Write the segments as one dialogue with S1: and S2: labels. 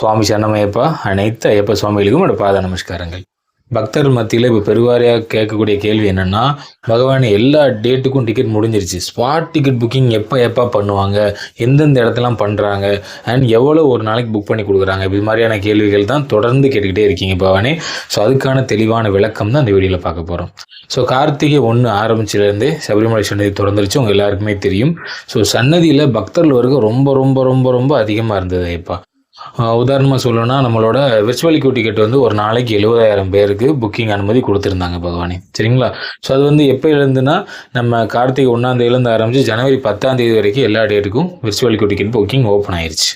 S1: சுவாமி சரணமையப்பா அனைத்து ஐயப்ப சுவாமிகளுக்கும் என்னோட பாத நமஸ்காரங்கள். பக்தர் மத்தியில் இப்போ பெருவாரியாக கேட்கக்கூடிய கேள்வி என்னென்னா பகவான் எல்லா டேட்டுக்கும் டிக்கெட் முடிஞ்சிருச்சு. ஸ்பாட் டிக்கெட் புக்கிங் எப்போ எப்போ பண்ணுவாங்க? எந்தெந்த இடத்துலாம் பண்ணுறாங்க அண்ட் எவ்வளோ ஒரு நாளைக்கு புக் பண்ணி கொடுக்குறாங்க? இது மாதிரியான கேள்விகள் தான் தொடர்ந்து கேட்டுக்கிட்டே இருக்கீங்க பகவானே. ஸோ அதுக்கான தெளிவான விளக்கம் தான் அந்த வீடியோவில் பார்க்க போகிறோம் ஸோ கார்த்திகை ஒன்று ஆரம்பிச்சிலேருந்தே சபரிமலை சன்னதி திறந்துருச்சு. உங்கள் எல்லாருக்குமே தெரியும். ஸோ சன்னதியில் பக்தர்கள் வருகை ரொம்ப ரொம்ப ரொம்ப ரொம்ப அதிகமாக இருந்தது இப்போ உதாரணமாக சொல்லணும்னா நம்மளோட விர்ச்சுவல் டிக்கெட் வந்து ஒரு நாளைக்கு எழுபதாயிரம் பேருக்கு புக்கிங் அனுமதி கொடுத்துருந்தாங்க பகவானி. சரிங்களா? ஸோ அது வந்து எப்போ எழுந்துன்னா நம்ம கார்த்திகை ஒன்றாந்தேதியிலேருந்து ஆரம்பித்து ஜனவரி பத்தாந்தேதி வரைக்கும் எல்லா டேட்டுக்கும் virtual queue ticket booking open ஆயிடுச்சு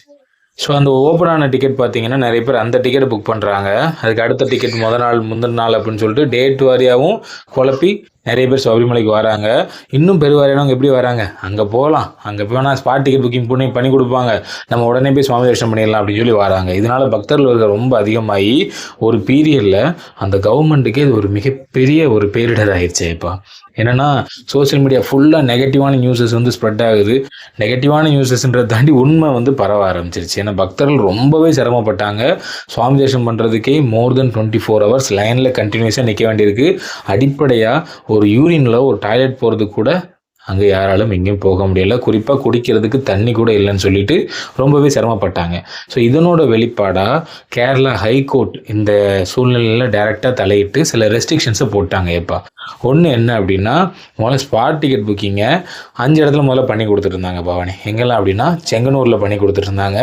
S1: ஸோ அந்த ஓப்பன் ஆன டிக்கெட் பார்த்தீங்கன்னா நிறைய பேர் அந்த டிக்கெட்டை புக் பண்ணுறாங்க அதுக்கு அடுத்த டிக்கெட் முத நாள் முந்தின நாள் அப்படின்னு சொல்லிட்டு டேட் வாரியாகவும் குழப்பி நிறைய பேர் சபரிமலைக்கு வராங்க. இன்னும் பெருவாரியானவங்க எப்படி வராங்க? அங்கே போகலாம். அங்கே போனால் ஸ்பாட் டிக்கெட் புக்கிங் பண்ணி பண்ணி கொடுப்பாங்க. நம்ம உடனே போய் சுவாமி தரிசனம் பண்ணிடலாம் அப்படின்னு சொல்லி வராங்க. இதனால் பக்தர்கள் வருகை ரொம்ப அதிகமாகி ஒரு பீரியடில் அந்த கவர்மெண்ட்டுக்கே இது ஒரு மிகப்பெரிய ஒரு பேரிடர் ஆயிடுச்சு இப்போ. என்னென்னா சோஷியல் மீடியா ஃபுல்லாக நெகட்டிவான நியூஸஸ் வந்து ஸ்ப்ரெட் ஆகுது. நெகட்டிவான நியூஸஸ்ன்றதை தாண்டி உண்மை வந்து பரவ ஆரம்பிச்சிருச்சு. ஏன்னா பக்தர்கள் ரொம்பவே சிரமப்பட்டாங்க. சுவாமி தரிசனம் பண்ணுறதுக்கே more than twenty four hours லைனில் கண்டினியூஸாக நிற்க வேண்டியிருக்கு. அடிப்படையாக ஒரு யூரினில் ஒரு டாய்லெட் போகிறதுக்கு கூட அங்கே யாராலும் எங்கேயும் போக முடியல. குறிப்பாக குடிக்கிறதுக்கு தண்ணி கூட இல்லைன்னு சொல்லிட்டு ரொம்பவே சிரமப்பட்டாங்க. ஸோ இதனோட வெளிப்பாடாக கேரளா ஹைகோர்ட் இந்த சூழ்நிலையில் டைரெக்டாக தலையிட்டு சில ரெஸ்ட்ரிக்ஷன்ஸை போட்டாங்க எப்பா. ஒன்று என்ன அப்படின்னா முதல்ல ஸ்பாட் டிக்கெட் புக்கிங்கை அஞ்சு இடத்துல முதல்ல பண்ணி கொடுத்துருந்தாங்க பவானி. எங்கெல்லாம் அப்படின்னா செங்கனூரில் பண்ணி கொடுத்துருந்தாங்க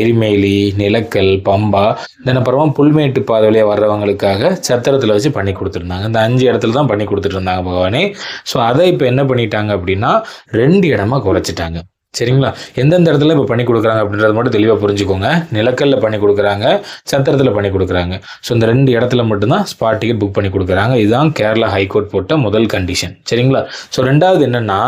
S1: எரிமேலி நிலக்கல் பம்பா தென் அப்புறமா புல்மேட்டு பாதை வழியாக வர்றவங்களுக்காக சத்திரத்தில் வச்சு பண்ணி கொடுத்துருந்தாங்க இந்த அஞ்சு இடத்துல தான் பண்ணி கொடுத்துட்டு இருந்தாங்க பகவானே ஸோ அதை இப்போ என்ன பண்ணிட்டாங்க அப்படின்னா ரெண்டு இடமா குறைச்சிட்டாங்க. சரிங்களா? எந்தெந்த இடத்துல இப்போ பண்ணி கொடுக்குறாங்க அப்படின்றத மட்டும் தெளிவாக புரிஞ்சுக்கோங்க. நிலக்கல்ல பண்ணி கொடுக்குறாங்க சத்திரத்தில் பண்ணி கொடுக்குறாங்க. ஸோ இந்த ரெண்டு இடத்துல மட்டும்தான் ஸ்பாட் டிக்கெட் புக் பண்ணி கொடுக்குறாங்க. இதுதான் கேரளா ஹைகோர்ட் போட்ட முதல் கண்டிஷன் சரிங்களா? ஸோ ரெண்டாவது என்னென்னா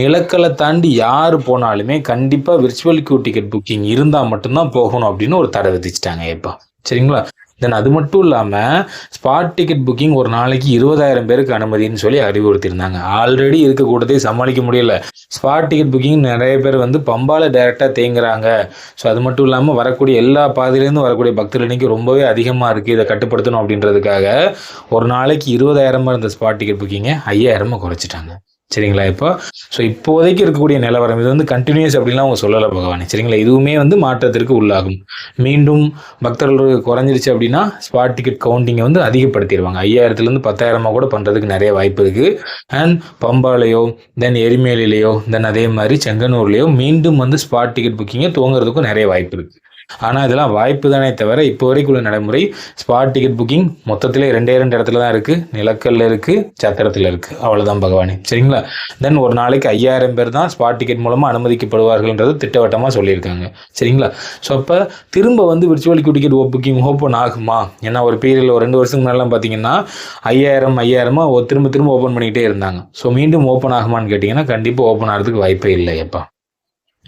S1: நிலக்கல்லை தாண்டி யார் போனாலுமே கண்டிப்பாக விர்ச்சுவல் கியூ டிக்கெட் புக்கிங் இருந்தால் மட்டும்தான் போகணும் அப்படின்னு ஒரு தடை விதிச்சிட்டாங்க இப்போ சரிங்களா? தென் அது மட்டும் இல்லாமல் ஸ்பாட் டிக்கெட் புக்கிங் ஒரு நாளைக்கு இருபதாயிரம் பேருக்கு அனுமதின்னு சொல்லி அறிவுறுத்தியிருந்தாங்க. ஆல்ரெடி இருக்கக்கூடதே சமாளிக்க முடியல. ஸ்பாட் டிக்கெட் புக்கிங் நிறைய பேர் வந்து பம்பால டைரெக்டாக தேங்குறாங்க. ஸோ அது மட்டும் இல்லாமல் வரக்கூடிய எல்லா பாதையிலேருந்து வரக்கூடிய பக்தர்கள் எண்ணிக்கை ரொம்பவே அதிகமாக இருக்குது இதை கட்டுப்படுத்தணும் அப்படின்றதுக்காக ஒரு நாளைக்கு இருபதாயிரமாக இருந்த ஸ்பாட் டிக்கெட் புக்கிங்கை ஐயாயிரமாக குறைச்சிட்டாங்க. சரிங்களா இப்போ? ஸோ இப்போதைக்கு இருக்கக்கூடிய நிலவரம் இது வந்து கண்டினியூஸ் அப்படின்லாம் அவங்க சொல்லலை பகவானே. சரிங்களா? இதுவுமே வந்து மாற்றத்திற்கு உள்ளாகும். மீண்டும் பக்தர்கள் குறைஞ்சிருச்சு அப்படின்னா ஸ்பாட் டிக்கெட் கவுண்டிங்கை வந்து அதிகப்படுத்திடுவாங்க. ஐயாயிரத்துலேருந்து பத்தாயிரமா கூட பண்ணுறதுக்கு நிறைய வாய்ப்பு இருக்குது அண்ட் பம்பாலையோ தென் எரிமேலிலேயோ தென் அதே மாதிரி செங்கனூர்லேயோ மீண்டும் வந்து ஸ்பாட் டிக்கெட் புக்கிங்கை துவங்குறதுக்கும் நிறைய வாய்ப்பு இருக்குது ஆனால் இதெல்லாம் வாய்ப்பு தானே தவிர இப்போ வரைக்கும் உள்ள நடைமுறை ஸ்பாட் டிக்கெட் புக்கிங் மொத்தத்திலே ரெண்டே ரெண்டு இடத்துல தான் இருக்குது நிலக்கல்ல இருக்குது சத்திரத்தில் இருக்குது அவ்வளோதான் பகவானே. சரிங்களா? தென் ஒரு நாளைக்கு ஐயாயிரம் பேர் தான் ஸ்பாட் டிக்கெட் மூலமாக அனுமதிக்கப்படுவார்கள்ன்றது திட்டவட்டமாக சொல்லியிருக்காங்க. சரிங்களா? ஸோ அப்போ திரும்ப வந்து virtual queue ticket booking open ஆகுமா? ஏன்னா ஒரு பீரியடில் ஒரு ரெண்டு வருஷத்துக்கு முன்னாடிலாம் பார்த்தீங்கன்னா ஐயாயிரம் ஐயாயிரமாக திரும்ப திரும்ப ஓப்பன் பண்ணிக்கிட்டே இருந்தாங்க. ஸோ மீண்டும் ஓப்பன் ஆகுமான்னு கேட்டிங்கன்னா கண்டிப்பாக ஓப்பன் ஆகிறதுக்கு வாய்ப்பே இல்லை எப்போ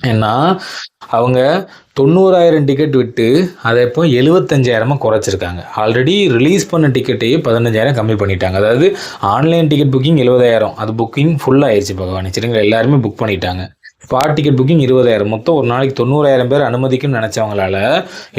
S1: ஏன்னா அவங்க தொண்ணூறாயிரம் டிக்கெட் விட்டு அதை இப்போ எழுபத்தஞ்சாயிரமாக குறைச்சிருக்காங்க. ஆல்ரெடி ரிலீஸ் பண்ண டிக்கெட்டையே பதினஞ்சாயிரம் கம்மி பண்ணிட்டாங்க. அதாவது ஆன்லைன் டிக்கெட் புக்கிங் எழுபதாயிரம் அது புக்கிங் ஃபுல் ஆயிடுச்சு பகவான். சரிங்களா? எல்லாருமே புக் பண்ணிட்டாங்க. ஸ்பாட் டிக்கெட் புக்கிங் இருபதாயிரம். மொத்தம் ஒரு நாளைக்கு தொண்ணூறாயிரம் பேர் அனுமதிக்குன்னு நினச்சவங்களால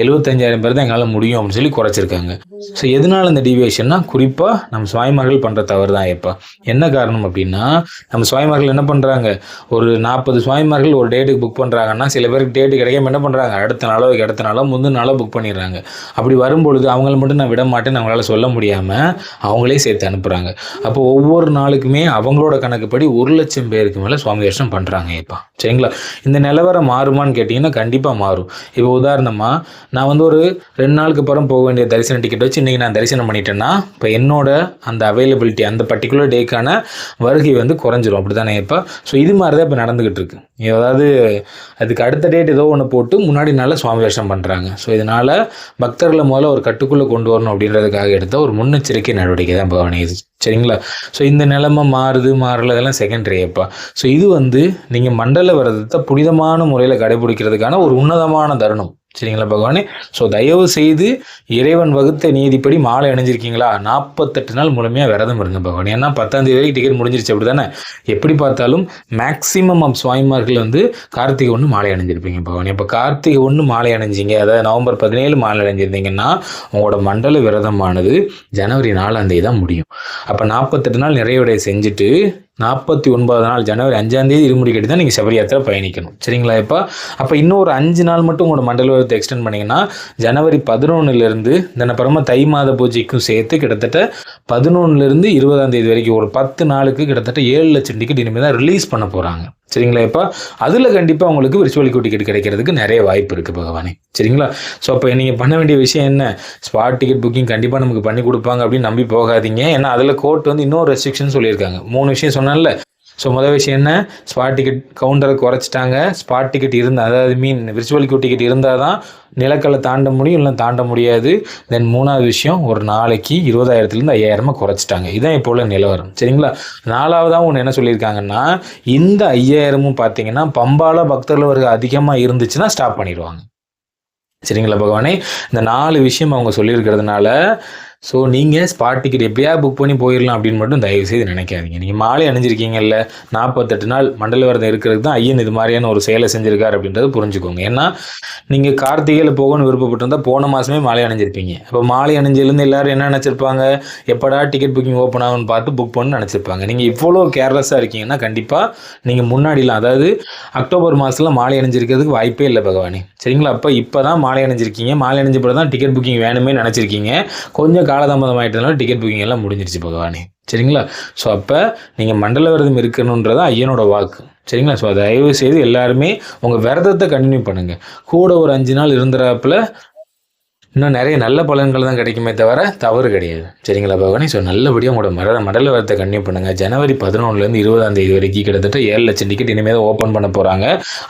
S1: எழுபத்தஞ்சாயிரம் பேர் தான் எங்களால் முடியும் அப்படின்னு சொல்லி குறைச்சிருக்காங்க. ஸோ எதனால் இந்த டிவியேஷன்னா குறிப்பாக நம்ம சுவாய்மார்கள் பண்ணுற தவறு தான் இப்போ. என்ன காரணம் அப்படின்னா நம்ம சுவாய்மார்கள் என்ன பண்ணுறாங்க ஒரு நாற்பது சுவாய்மார்கள் ஒரு டேட்டுக்கு புக் பண்ணுறாங்கன்னா சில பேருக்கு டேட்டு கிடைக்காம என்ன பண்ணுறாங்க அடுத்த நாளோ அடுத்த நாளோ முந்தின நாளோ புக் பண்ணிடுறாங்க. அப்படி வரும்பொழுது அவங்கள மட்டும் நான் விட மாட்டேன்னு அவங்களால சொல்ல முடியாமல் அவங்களே சேர்த்து அனுப்புகிறாங்க அப்போ ஒவ்வொரு நாளுக்குமே அவங்களோட கணக்குப்படி ஒரு லட்சம் பேருக்கு மேலே சுவாமி தர்ஷனம் பண்ணுறாங்க இப்போ. சரிங்களா? இந்த நிலவரம் மாறுமான்னு கேட்டிங்கன்னா கண்டிப்பாக மாறும். இப்போ உதாரணமாக நான் வந்து ஒரு ரெண்டு நாளுக்கு அப்புறம் போக வேண்டிய தரிசன டிக்கெட் வச்சு இன்றைக்கி நான் தரிசனம் பண்ணிட்டேன்னா இப்போ என்னோட அந்த அவைலபிலிட்டி அந்த பர்டிகுலர் டேக்கான வருகை வந்து குறைஞ்சிரும். அப்படி தானே இப்போ ஸோ இது மாதிரி தான் இப்போ நடந்துக்கிட்டு இருக்கு. அதாவது அதுக்கு அடுத்த டேட் ஏதோ ஒன்று போட்டு முன்னாடி நாளில் சுவாமி வேஷம் பண்ணுறாங்க ஸோ இதனால் பக்தர்களை முதல்ல ஒரு கட்டுக்குள்ளே கொண்டு வரணும் அப்படின்றதுக்காக எடுத்த ஒரு முன்னெச்சரிக்கை நடவடிக்கை தான் இப்போ சரிங்களா? ஸோ இந்த நிலமை மாறுது மாறல இதெல்லாம் செகண்டரி அப்பா. ஸோ இது வந்து நீங்கள் மண்டல விரதத்தை புனிதமான முறையில் கடைபிடிக்கிறதுக்கான ஒரு உன்னதமான தருணம். சரிங்களா பகவானே? ஸோ தயவு செய்து இறைவன் வகுத்த நீதிப்படி மாலை அணிஞ்சிருக்கீங்களா? நாற்பத்தெட்டு நாள் முழுமையாக விரதம் இருங்க பகவான். ஏன்னா பத்தாந்தேதி வரைக்கும் டிக்கெட் முடிஞ்சிருச்சு அப்படி தானே எப்படி பார்த்தாலும் மேக்ஸிமம் ஆஃப் சுவாமிமார்கள் வந்து கார்த்திகை ஒன்று மாலை அணிஞ்சிருப்பீங்க பகவான். இப்போ கார்த்திகை ஒன்று மாலை அணிஞ்சிங்க. அதாவது நவம்பர் பதினேழு மாலை அணிஞ்சிருந்தீங்கன்னா உங்களோட மண்டல விரதமானது ஜனவரி நாலாம் தேதி தான் முடியும். அப்போ நாற்பத்தெட்டு நாள் நிறைவடைய செஞ்சுட்டு நாற்பத்தி ஒன்பது நாள் ஜனவரி அஞ்சாம் தேதி இருமுடி கட்டி தான் நீங்கள் சபரி யாத்திரை பயணிக்கணும். சரிங்களா இப்போ? அப்போ இன்னும் ஒரு அஞ்சு நாள் மட்டும் உங்களோட மண்டல விரதத்தை எக்ஸ்டெண்ட் பண்ணிங்கன்னா ஜனவரி பதினொன்னுலேருந்து தினப்பரமாக தை மாத பூஜைக்கும் சேர்த்து கிட்டத்தட்ட பதினொன்னுலேருந்து இருபதாம் தேதி வரைக்கும் ஒரு பத்து நாளுக்கு கிட்டத்தட்ட ஏழு லட்சம் டிக்கெட் இனிமேல் தான் ரிலீஸ் பண்ண போகிறாங்க சரிங்களா? இப்போ அதில் கண்டிப்பாக உங்களுக்கு விர்ச்சுவல் டிக்கெட் கிடைக்கிறதுக்கு நிறைய வாய்ப்பு இருக்குது பகவானே. சரிங்களா? ஸோ அப்போ நீங்கள் பண்ண வேண்டிய விஷயம் என்ன? ஸ்பாட் டிக்கெட் புக்கிங் கண்டிப்பாக நமக்கு பண்ணி கொடுப்பாங்க அப்படின்னு நம்பி போகாதீங்க. ஏன்னா அதில் கோர்ட் வந்து இன்னொரு ரெஸ்ட்ரிக்ஷன் சொல்லியிருக்காங்க. மூணு விஷயம் சொன்னால ஸோ முதல் விஷயம் என்ன? ஸ்பாட் டிக்கெட் கவுண்டரை குறைச்சிட்டாங்க. ஸ்பாட் டிக்கெட் இருந்தால் அதாவது மீன் விர்ச்சுவல் கியூ டிக்கெட் இருந்தால் தான் நிலக்கல்லை தாண்ட முடியும் இல்லை தாண்ட முடியாது. தென் மூணாவது விஷயம் ஒரு நாளைக்கு இருபதாயிரத்துலேருந்து ஐயாயிரமாக குறைச்சிட்டாங்க. இதான் இப்போ உள்ள நிலவரம். சரிங்களா? நாலாவதாக ஒன்று என்ன சொல்லியிருக்காங்கன்னா இந்த ஐயாயிரமும் பார்த்தீங்கன்னா பம்பால பக்தர்கள் வருகை அதிகமாக இருந்துச்சுன்னா ஸ்டாப் பண்ணிடுவாங்க. சரிங்களா பகவானே? இந்த நாலு விஷயம் அவங்க சொல்லியிருக்கிறதுனால ஸோ நீங்கள் ஸ்பாட் டிக்கெட் எப்படியா புக் பண்ணி போயிடலாம் அப்படின்னு மட்டும் தயவு செய்து நினைக்காதீங்க. நீங்கள் மாலை அணிஞ்சிருக்கீங்கல்ல நாற்பத்தெட்டு நாள் மண்டல விரதம் இருக்கிறதுக்கு தான் ஐயன் இது மாதிரியான ஒரு செயலை செஞ்சிருக்கார் அப்படின்றத புரிஞ்சுக்கோங்க. ஏன்னா நீங்கள் கார்த்திகையில் போகணும்னு விருப்பப்பட்டிருந்தால் போன மாதமே மாலை அணிஞ்சிருப்பீங்க. அப்போ மாலை அணிஞ்சிலேருந்து எல்லாரும் என்ன நினச்சிருப்பாங்க? எப்படா டிக்கெட் புக்கிங் ஓப்பன் ஆகும்னு பார்த்து புக் பண்ணு நினச்சிருப்பாங்க. நீங்கள் இவ்வளோ கேர்லெஸ்ஸாக இருக்கீங்கன்னா கண்டிப்பாக நீங்கள் முன்னாடிலாம் அதாவது அக்டோபர் மாதத்தில் மாலை அணிஞ்சிருக்கிறதுக்கு வாய்ப்பே இல்லை பகவானே. சரிங்களா? அப்போ இப்போ தான் மாலை அணிஞ்சிருக்கீங்க. மாலை அணிஞ்சப்பட தான் டிக்கெட் புக்கிங் வேணுமே நினச்சிருக்கீங்க. கொஞ்சம் காலதாமதம் ஆகிட்டதுனால டிக்கெட் புக்கிங் எல்லாம் முடிஞ்சிருச்சு பகவானே. சரிங்களா? ஸோ அப்போ நீங்கள் மண்டல விரதம் இருக்கணுன்றது ஐயனோட வாக்கு. சரிங்களா? ஸோ தயவு செய்து எல்லாருமே உங்கள் விரதத்தை கண்டினியூ பண்ணுங்கள் கூட ஒரு அஞ்சு நாள் இருந்துறாப்புல இன்னும் நிறைய நல்ல பலன்கள் தான் கிடைக்குமே தவிர தவறு கிடையாது. சரிங்களா பகவானி? ஸோ நல்லபடியாக உங்களோட மர மடல வரத்தை கன்னியூ பண்ணுங்கள் ஜனவரி பதினொன்றுலேருந்து இருபதாம் தேதி வரைக்கும் கிட்டத்தட்ட ஏழு லட்சம் டிக்கெட் இனிமேல் தான் ஓப்பன் பண்ண போகிறாங்க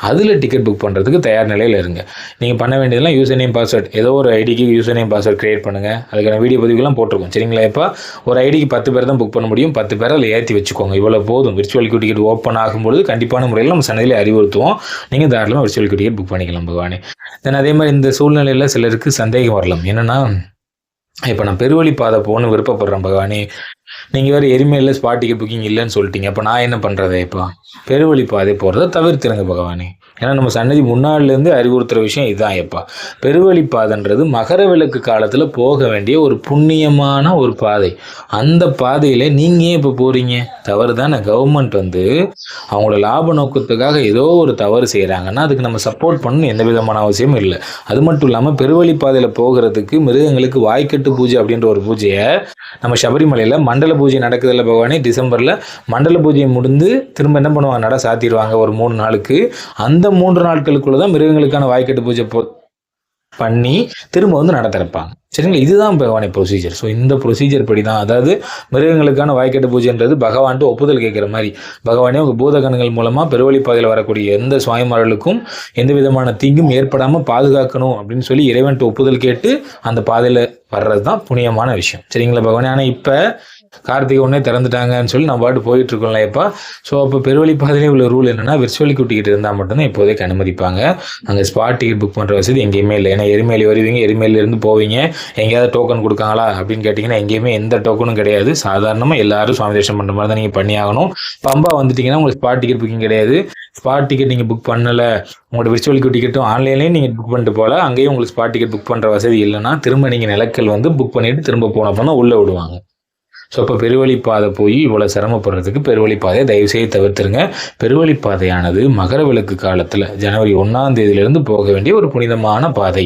S1: அதில் டிக்கெட் புக் பண்ணுறதுக்கு தயார் நிலையில் இருங்க. நீங்கள் பண்ண வேண்டியதெல்லாம் யூசர் நேம் பாஸ்வேர்ட் ஏதோ ஒரு ஐடிக்கு யூசர் நேம் பாஸ்வேர்ட் க்ரியேட் பண்ணுங்கள் அதுக்கான வீடியோ பதிவுகள்லாம் போட்டிருக்கோம். சரிங்களா? இப்போ ஒரு ஐடிக்கு பத்து பேர் தான் புக் பண்ண முடியும். பத்து பேர் அதில் ஏற்றி வச்சுக்கோங்க. இவ்வளோ போதும். விர்ச்சுவல் கியூ டிக்கெட் ஓப்பன் ஆகும்பொழுது கண்டிப்பான முறையில் நம்ம சந்தையில் அறிவுறுத்துவோம். நீங்கள் தாராளமாக விர்ச்சுவல் கியூ டிக்கெட் புக் பண்ணிக்கலாம் பகவானே. தென் அதே மாதிரி இந்த சூழ்நிலையில் சிலருக்கு சந்தேகம் வரலாம். என்னன்னா இப்போ நான் பெருவழி பாதை போகணும்னு விருப்பப்படுறேன் பகவானே. நீங்கள் வேறு எரிமையில் ஸ்பாட் டிக்கெட் புக்கிங் இல்லைன்னு சொல்லிட்டீங்க. அப்போ நான் என்ன பண்ணுறது இப்போ? பெருவழி பாதை போகிறத தவிர்த்துருங்க பகவானே. ஏன்னா நம்ம சன்னதி முன்னாடிலேருந்து அறிவுறுத்துகிற விஷயம் இதுதான் எப்பா பெருவழி பாதைன்றது மகர விளக்கு காலத்தில் போக வேண்டிய ஒரு புண்ணியமான ஒரு பாதை. அந்த பாதையில் நீங்கள் ஏன் இப்போ போகிறீங்க தவறு தானே கவர்மெண்ட் வந்து அவங்களோட லாப நோக்கத்துக்காக ஏதோ ஒரு தவறு செய்கிறாங்கன்னா அதுக்கு நம்ம சப்போர்ட் பண்ணணும் எந்த விதமான அவசியமும் இல்லை. அது மட்டும் இல்லாமல் பெருவழி பாதையில் போகிறதுக்கு மிருகங்களுக்கு வாய்க்கட்டு பூஜை அப்படின்ற ஒரு பூஜையை நம்ம சபரிமலையில் மண்டல பூஜை நடக்குதில்ல பகவானே டிசம்பரில் மண்டல பூஜையை முடிந்து திரும்ப என்ன பண்ணுவாங்க நட சாத்திடுவாங்க ஒரு மூணு நாளுக்கு. அந்த மூன்று நாட்களுக்குள்ள தான் மிருகங்களுக்கான வாய்க்கட்டு பூஜை போ பண்ணி திரும்ப வந்து நடத்திறப்பாங்க சரிங்களா? இதுதான் பகவானை ப்ரொசீஜர் ஸோ இந்த ப்ரொசீஜர் படி தான் அதாவது மிருகங்களுக்கான வாய்க்கட்டு பூஜைன்றது பகவான்ட்டு ஒப்புதல் கேட்குற மாதிரி. பகவானே உங்கள் பூதகணங்கள் மூலமாக பெருவழி பாதையில் வரக்கூடிய எந்த சுவாமிமார்களுக்கும் எந்த விதமான தீங்கும் ஏற்படாமல் பாதுகாக்கணும் அப்படின்னு சொல்லி இறைவன்ட்டு ஒப்புதல் கேட்டு அந்த பாதையில் வர்றது தான் புண்ணியமான விஷயம். சரிங்களா பகவானே? ஆனால் இப்போ கார்த்திகை ஒன்றே திறந்துட்டாங்கன்னு சொல்லி நம்ம பாட்டு போயிட்டு இருக்கோம்ல இப்போ? ஸோ அப்போ பெருவழி பாதையிலே உள்ள ரூல் என்னன்னா விர்ச்சுவலி டிக்கெட் இருந்தால் மட்டும்தான் இப்போதைக்கு அனுமதிப்பாங்க. அங்கே ஸ்பாட் டிக்கெட் புக் பண்ணுற வசதி எங்கேயுமே இல்லை. ஏன்னா எரிமேலி வருவீங்க எரிமேலிருந்து போவீங்க. எங்கேயாவது டோக்கன் கொடுக்காங்களா அப்படின்னு கேட்டிங்கன்னா எங்கேயுமே எந்த டோக்கனும் கிடையாது. சாதாரணமாக எல்லாரும் சுவாமி தரிசனம் பண்ணுற மாதிரி தான் நீங்கள் பண்ணி ஆகணும் பம்பா வந்துட்டீங்கன்னா உங்களுக்கு ஸ்பாட் டிக்கெட் புக்கிங் கிடையாது. ஸ்பாட் டிக்கெட் நீங்கள் புக் பண்ணலை. உங்களோட விர்ச்சுவல் கியூ டிக்கெட்டும் ஆன்லைன்லேயும் நீங்கள் புக் பண்ணிட்டு போகல. அங்கேயும் உங்களுக்கு ஸ்பாட் டிக்கெட் புக் பண்ணுற வசதி இல்லைன்னா திரும்ப நீங்கள் நிலக்கல் வந்து புக் பண்ணிவிட்டு திரும்ப போனப்போ தான் உள்ளே விடுவாங்க. ஸோ அப்போ பெருவழிப்பாதை போய் இவ்வளோ சிரமப்படுறதுக்கு பெருவழிப்பாதையை தயவுசெய்து தவிர்த்துருங்க. பெருவழிப்பாதையானது மகர விளக்கு காலத்தில் ஜனவரி ஒன்றாம் தேதியிலிருந்து போக வேண்டிய ஒரு புனிதமான பாதை.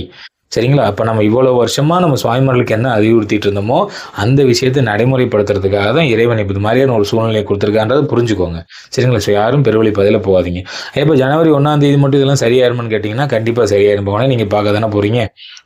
S1: சரிங்களா? அப்போ நம்ம இவ்வளோ வருஷமாக நம்ம சுவாமிமார்களுக்கு என்ன அறிவுறுத்திட்டு இருந்தோமோ அந்த விஷயத்தை நடைமுறைப்படுத்துறதுக்காக தான் இறைவன் இப்போ இது மாதிரியான ஒரு சூழ்நிலையை கொடுத்துருக்கான்றதை புரிஞ்சுக்கோங்க. சரிங்களா? ஸோ யாரும் பெருவழி பதில போகாதீங்க. இப்போ ஜனவரி ஒன்றாம் தேதி மட்டும் இதெல்லாம் சரியாயிருமான்னு கேட்டிங்கன்னா கண்டிப்பாக சரியாயிரும். போனால் நீங்கள் பார்க்க தானே போகிறீங்க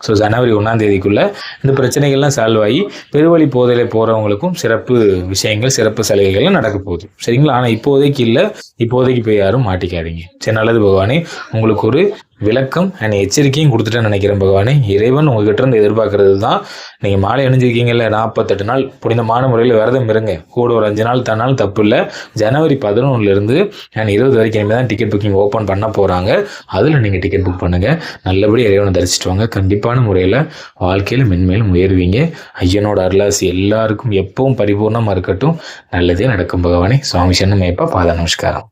S1: ஸோ ஜனவரி ஒன்றாம் தேதிக்குள்ளே இந்த பிரச்சனைகள்லாம் சால்வ் ஆகி பெருவழி போதையில் போகிறவங்களுக்கும் சிறப்பு விஷயங்கள் சிறப்பு சலுகைகள்லாம் நடக்க போகுது. சரிங்களா? ஆனால் இப்போதைக்கு இல்லை. இப்போதைக்கு போய் யாரும் மாட்டிக்காதீங்க. சரி நல்லது பகவானே. உங்களுக்கு ஒரு விளக்கம் அண்ட் எச்சரிக்கையும் கொடுத்துட்டேன்னு நினைக்கிறேன் பகவானே. இறைவன் உங்ககிட்ட இருந்து எதிர்பார்க்கறது தான். நீங்கள் மாலை அணிஞ்சிருக்கீங்கல்ல நாற்பத்தெட்டு நாள் புனிதமான முறையில் விரதம் இருங்க. கூட ஒரு அஞ்சு நாள் தன்னால் தப்பு இல்லை. ஜனவரி பதினொன்றுலேருந்து அண்ட் இருபது வரைக்கும் இனிமேல் தான் டிக்கெட் புக்கிங் ஓப்பன் பண்ண போகிறாங்க அதில் நீங்கள் டிக்கெட் புக் பண்ணுங்கள் நல்லபடி இறைவனை தரிசிட்டு வாங்க. கண்டிப்பான முறையில் வாழ்க்கையில் மென்மேலும் உயர்வீங்க. ஐயனோட அருளாசி எல்லாருக்கும் எப்பவும் பரிபூர்ணமாக இருக்கட்டும். நல்லதே நடக்கும் பகவானே. சுவாமி சன்னமேப்பா பாத நமஸ்காரம்.